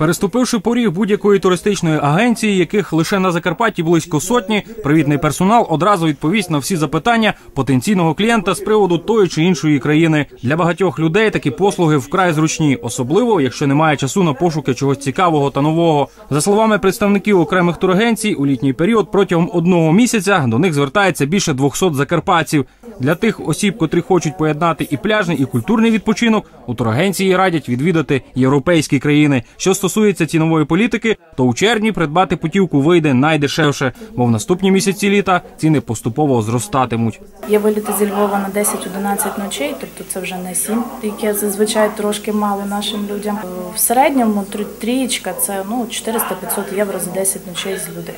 Переступивши поріг будь-якої туристичної агенції, яких лише на Закарпатті близько сотні, привітний персонал одразу відповість на всі запитання потенційного клієнта з приводу тої чи іншої країни. Для багатьох людей такі послуги вкрай зручні, особливо якщо немає часу на пошуки чогось цікавого та нового. За словами представників окремих турагенцій, у літній період протягом одного місяця до них звертається більше 200 закарпатців. Для тих осіб, котрі хочуть поєднати і пляжний, і культурний відпочинок, у турагенції радять відвідати європейські країни. Що стосується цінової політики, то у червні придбати путівку вийде найдешевше, бо в наступні місяці літа ціни поступово зростатимуть. Є виліти зі Львова на 10-11 ночей, тобто це вже не 7, яке зазвичай трошки мало нашим людям. В середньому трі- трієчка це ну 400-500 євро за 10 ночей з людей.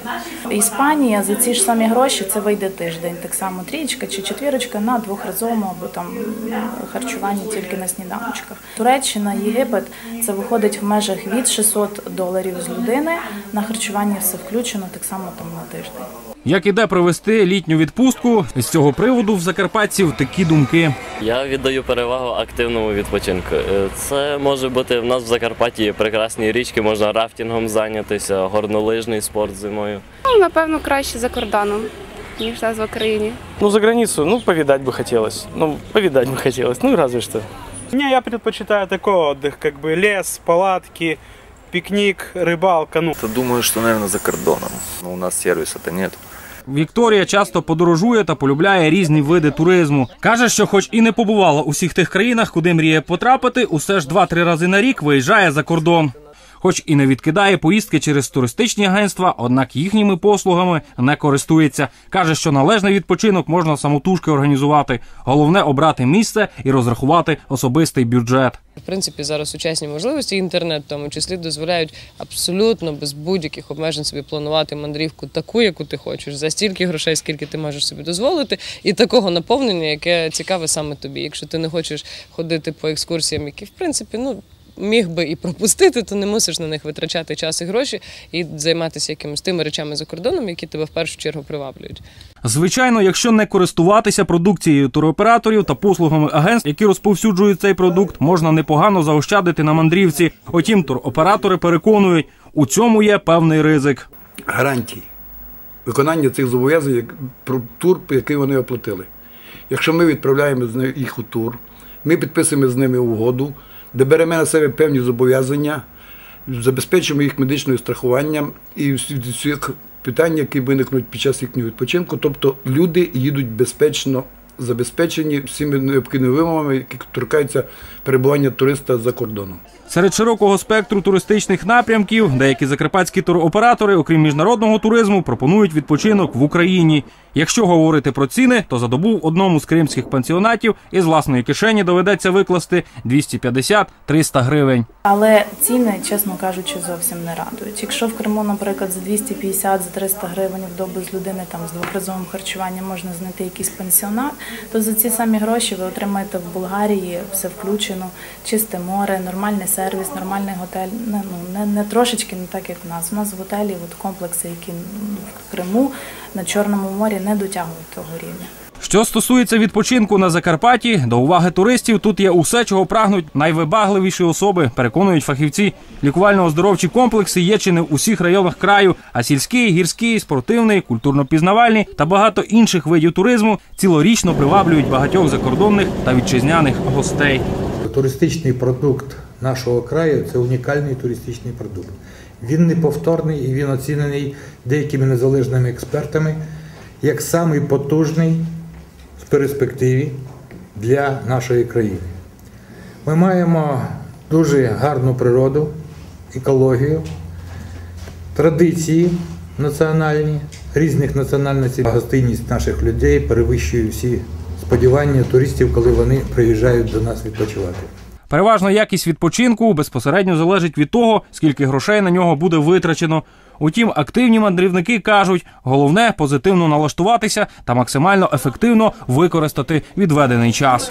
Іспанія за ці ж самі гроші це вийде тиждень. Так само трієчка чи четвірочка на двохразовому або там харчуванні тільки на сніданочках. Туреччина, Єгипет це виходить в межах від 600 доларів з людини. На харчування все включено так само там на тиждень. Як іде провести літню відпустку, з цього приводу в закарпатців такі думки. Я віддаю перевагу активному відпочинку. Е, Це може бути в нас в Закарпатті є прекрасні річки, можна рафтингом зайнятися, горнолижний спорт зимою. Ну, напевно, краще за кордоном, ніж у нас в Україні. Ну, за границу, ну, повидать бы хотелось. Ну, повидать бы хотелось, ну, разве что. Не, я предпочитаю такой отдых, как бы лес, палатки, пикник, рыбалка, ну. То думаю, что, наверное, за кордоном. Но у нас сервиса-то нет. Вікторія часто подорожує та полюбляє різні види туризму. Каже, що, хоч і не побувала у всіх тих країнах, куди мріє потрапити, усе ж два-три рази на рік виїжджає за кордон. Хоч і не відкидає поїздки через туристичні агентства, однак їхніми послугами не користується. Каже, що належний відпочинок можна самотужки організувати. Головне обрати місце і розрахувати особистий бюджет. В принципі, зараз сучасні можливості інтернет, в тому числі дозволяють абсолютно без будь-яких обмежень собі планувати мандрівку таку, яку ти хочеш, за стільки грошей, скільки ти можеш собі дозволити, і такого наповнення, яке цікаве саме тобі. Якщо ти не хочеш ходити по екскурсіям, які в принципі ну. Міг би і пропустити, то не мусиш на них витрачати час і гроші і займатися якимись тими речами за кордоном, які тебе в першу чергу приваблюють. Звичайно, якщо не користуватися продукцією туроператорів та послугами агентств, які розповсюджують цей продукт, можна непогано заощадити на мандрівці. Утім, туроператори переконують, у цьому є певний ризик. гарантій виконання цих зобов'язань як про тур, який вони оплатили. Якщо ми відправляємо їх у тур, ми підписуємо з ними угоду, де беремо на себе певні зобов'язання, забезпечимо їх медичним страхуванням і всіх всі питання, які виникнуть під час їхнього відпочинку. Тобто люди їдуть безпечно забезпечені всіми необхідними вимогами, які торкаються перебування туриста за кордоном. Серед широкого спектру туристичних напрямків деякі закарпатські туроператори, окрім міжнародного туризму, пропонують відпочинок в Україні. Якщо говорити про ціни, то за добу в одному з кримських пансіонатів із власної кишені доведеться викласти 250-300 гривень. Але ціни, чесно кажучи, зовсім не радують. Якщо в Криму, наприклад, за 250 за 300 гривень в добу з людини там з двохразовим харчуванням можна знайти якийсь пансіонат, то за ці самі гроші ви отримаєте в Болгарії все включено, чисте море, нормальний сервіс, нормальний готель. Не, ну, не, не трошечки не так, як в нас. У нас готелі от комплекси, які в Криму на Чорному морі не дотягують того рівня. Що стосується відпочинку на Закарпатті, до уваги туристів тут є усе, чого прагнуть найвибагливіші особи, переконують фахівці. Лікувально-оздоровчі комплекси є чи не в усіх районах краю, а сільський, гірський, спортивний, культурно-пізнавальний та багато інших видів туризму цілорічно приваблюють багатьох закордонних та вітчизняних гостей. Туристичний продукт нашого краю це унікальний туристичний продукт. Він неповторний і він оцінений деякими незалежними експертами як самий потужний в перспективі для нашої країни. Ми маємо дуже гарну природу, екологію, традиції національні, різних національностей. Гостинність наших людей перевищує всі сподівання туристів, коли вони приїжджають до нас відпочивати. Переважно якість відпочинку безпосередньо залежить від того, скільки грошей на нього буде витрачено. Утім, активні мандрівники кажуть, головне позитивно налаштуватися та максимально ефективно використати відведений час.